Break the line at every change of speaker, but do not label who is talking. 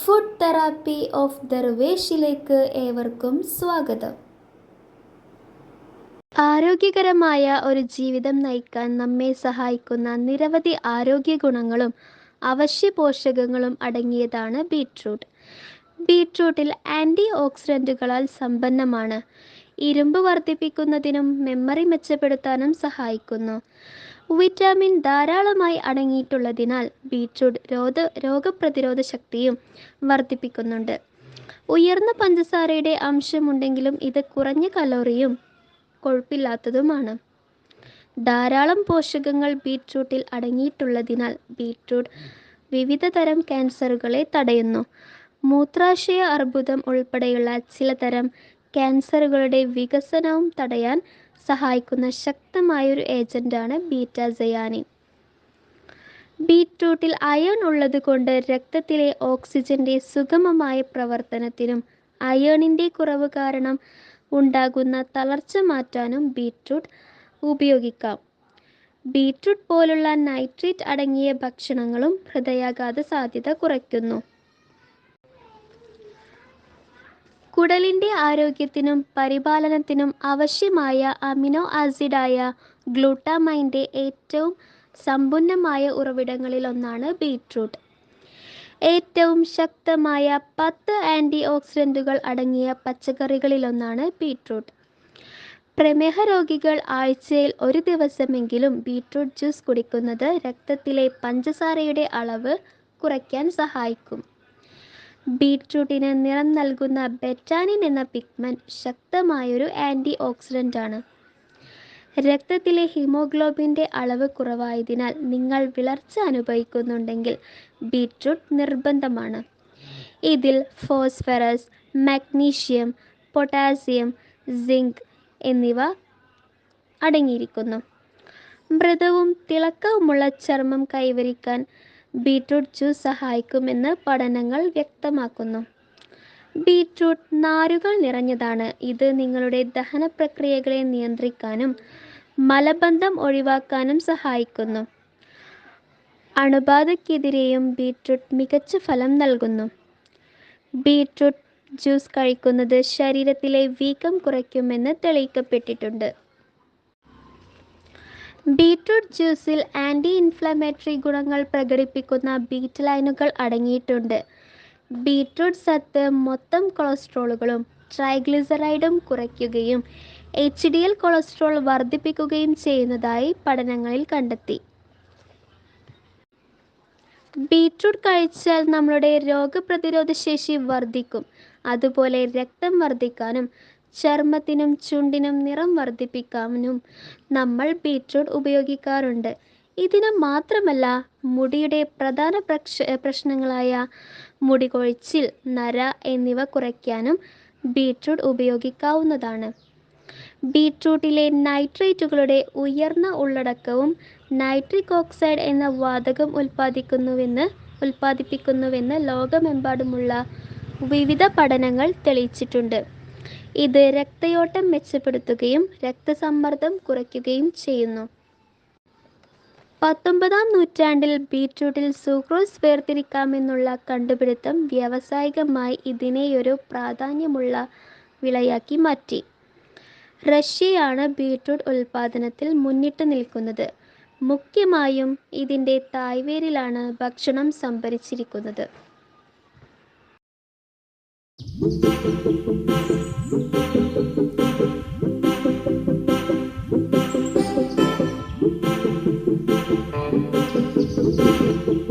Food therapy of ദർവേഷിലേക്ക് ഏവർക്കും സ്വാഗതം. ആരോഗ്യകരമായ ഒരു ജീവിതം നയിക്കാൻ നമ്മെ സഹായിക്കുന്ന നിരവധി ആരോഗ്യ ഗുണങ്ങളും അവശ്യ പോഷകങ്ങളും അടങ്ങിയതാണ് ബീട്രൂട്ട്. ബീട്രൂട്ടിൽ ആന്റി ഓക്സിഡന്റുകളാൽ സമ്പന്നമാണ്. ഇരുമ്പ് വർദ്ധിപ്പിക്കുന്നതിനും മെമ്മറി മെച്ചപ്പെടുത്താനും സഹായിക്കുന്നു. വിറ്റാമിൻ ധാരാളമായി അടങ്ങിയിട്ടുള്ളതിനാൽ ബീറ്റ്റൂട്ട് രോഗ രോഗപ്രതിരോധ ശക്തിയും വർദ്ധിപ്പിക്കുന്നുണ്ട്. ഉയർന്ന പഞ്ചസാരയുടെ അംശമുണ്ടെങ്കിലും ഇത് കുറഞ്ഞ കലോറിയും കൊഴുപ്പില്ലാത്തതുമാണ്. ധാരാളം പോഷകങ്ങൾ ബീറ്റ്റൂട്ടിൽ അടങ്ങിയിട്ടുള്ളതിനാൽ ബീറ്റ്റൂട്ട് വിവിധ തരം ക്യാൻസറുകളെ തടയുന്നു. മൂത്രാശയ അർബുദം ഉൾപ്പെടെയുള്ള ചിലതരം ക്യാൻസറുകളുടെ വികസനവും തടയാൻ സഹായിക്കുന്ന ശക്തമായൊരു ഏജന്റാണ് ബീറ്റാസയാനിൻ ബീറ്റ്റൂട്ടിൽ അയൺ ഉള്ളത് കൊണ്ട് രക്തത്തിലെ ഓക്സിജന്റെ സുഗമമായ പ്രവർത്തനത്തിനും അയേണിന്റെ കുറവ് കാരണം ഉണ്ടാകുന്ന തളർച്ച മാറ്റാനും ബീറ്റ്റൂട്ട് ഉപയോഗിക്കാം. ബീറ്റ്റൂട്ട് പോലുള്ള നൈട്രേറ്റ് അടങ്ങിയ ഭക്ഷണങ്ങളും ഹൃദയാഘാത സാധ്യത കുറയ്ക്കുന്നു. കുടലിന്റെ ആരോഗ്യത്തിനും പരിപാലനത്തിനും ആവശ്യമായ അമിനോ ആസിഡായ ഗ്ലൂട്ടാമൈന്റെ ഏറ്റവും സമ്പന്നമായ ഉറവിടങ്ങളിലൊന്നാണ് ബീട്രൂട്ട് ഏറ്റവും ശക്തമായ പത്ത് ആന്റി ഓക്സിഡന്റുകൾ അടങ്ങിയ പച്ചക്കറികളിലൊന്നാണ് ബീട്രൂട്ട് പ്രമേഹ രോഗികൾ ആഴ്ചയിൽ ഒരു ദിവസമെങ്കിലും ബീട്രൂട്ട് ജ്യൂസ് കുടിക്കുന്നത് രക്തത്തിലെ പഞ്ചസാരയുടെ അളവ് കുറയ്ക്കാൻ സഹായിക്കും. ബീട്രൂട്ടിന് നിറം നൽകുന്ന ബെറ്റാനിൻ എന്ന പിഗ്മെന്റ് ശക്തമായൊരു ആന്റി ആണ് രക്തത്തിലെ ഹിമോഗ്ലോബിന്റെ അളവ് കുറവായതിനാൽ നിങ്ങൾ വിളർച്ച അനുഭവിക്കുന്നുണ്ടെങ്കിൽ ബീട്രൂട്ട് നിർബന്ധമാണ്. ഇതിൽ ഫോസ്ഫറസ് മഗ്നീഷ്യം പൊട്ടാസ്യം സിങ്ക് എന്നിവ അടങ്ങിയിരിക്കുന്നു. മൃദുവും തിളക്കവുമുള്ള ചർമ്മം കൈവരിക്കാൻ ബീട്രൂട്ട് ജ്യൂസ് സഹായിക്കുമെന്ന് പഠനങ്ങൾ വ്യക്തമാക്കുന്നു. ബീട്രൂട്ട് നാരുകൾ നിറഞ്ഞതാണ്. ഇത് നിങ്ങളുടെ ദഹന പ്രക്രിയകളെ നിയന്ത്രിക്കാനും മലബന്ധം ഒഴിവാക്കാനും സഹായിക്കുന്നു. അണുബാധയ്ക്കെതിരെയും ബീട്രൂട്ട് മികച്ച ഫലം നൽകുന്നു. ബീട്രൂട്ട് ജ്യൂസ് കഴിക്കുന്നത് ശരീരത്തിലെ വീക്കം കുറയ്ക്കുമെന്ന് തെളിയിക്കപ്പെട്ടിട്ടുണ്ട്. ബീട്രൂട്ട് ജ്യൂസിൽ ആന്റി ഇൻഫ്ലമേറ്ററി ഗുണങ്ങൾ പ്രകടിപ്പിക്കുന്ന ബീറ്റലൈനുകൾ അടങ്ങിയിട്ടുണ്ട്. ബീറ്റ്റൂട്ട് സത്ത് മൊത്തം കൊളസ്ട്രോളുകളും ട്രൈഗ്ലിസറൈഡും കുറയ്ക്കുകയും എച്ച് ഡി എൽ കൊളസ്ട്രോൾ വർദ്ധിപ്പിക്കുകയും ചെയ്യുന്നതായി പഠനങ്ങളിൽ കണ്ടെത്തി. ബീറ്റ്റൂട്ട് കഴിച്ചാൽ നമ്മളുടെ രോഗപ്രതിരോധ ശേഷി വർദ്ധിക്കും. അതുപോലെ രക്തം വർദ്ധിക്കാനും ചർമ്മത്തിനും ചുണ്ടിനും നിറം വർദ്ധിപ്പിക്കാനും നമ്മൾ ബീറ്റ്റൂട്ട് ഉപയോഗിക്കാറുണ്ട്. ഇതിന് മാത്രമല്ല മുടിയുടെ പ്രധാന പ്രക്ഷ പ്രശ്നങ്ങളായ മുടി കൊഴിച്ചിൽ നര എന്നിവ കുറയ്ക്കാനും ബീറ്റ്റൂട്ട് ഉപയോഗിക്കാവുന്നതാണ്. ബീറ്റ്റൂട്ടിലെ നൈട്രേറ്റുകളുടെ ഉയർന്ന ഉള്ളടക്കവും നൈട്രിക് ഓക്സൈഡ് എന്ന വാതകം ഉൽപ്പാദിക്കുന്നുവെന്ന് ഉൽപ്പാദിപ്പിക്കുന്നുവെന്ന് ലോകമെമ്പാടുമുള്ള വിവിധ പഠനങ്ങൾ തെളിയിച്ചിട്ടുണ്ട്. ഇത് രക്തയോട്ടം മെച്ചപ്പെടുത്തുകയും രക്തസമ്മർദ്ദം കുറയ്ക്കുകയും ചെയ്യുന്നു. പത്തൊമ്പതാം നൂറ്റാണ്ടിൽ ബീട്രൂട്ടിൽ സൂക്രോസ് വേർതിരിക്കാമെന്നുള്ള കണ്ടുപിടുത്തം വ്യാവസായികമായി ഇതിനെ ഒരു പ്രാധാന്യമുള്ള വിളയാക്കി മാറ്റി. റഷ്യയാണ് ബീട്രൂട്ട് ഉൽപ്പാദനത്തിൽ മുന്നിട്ട് നിൽക്കുന്നത്. മുഖ്യമായും ഇതിന്റെ തായ്വേരിലാണ് ഭക്ഷണം സംഭരിച്ചിരിക്കുന്നത്. Thank you.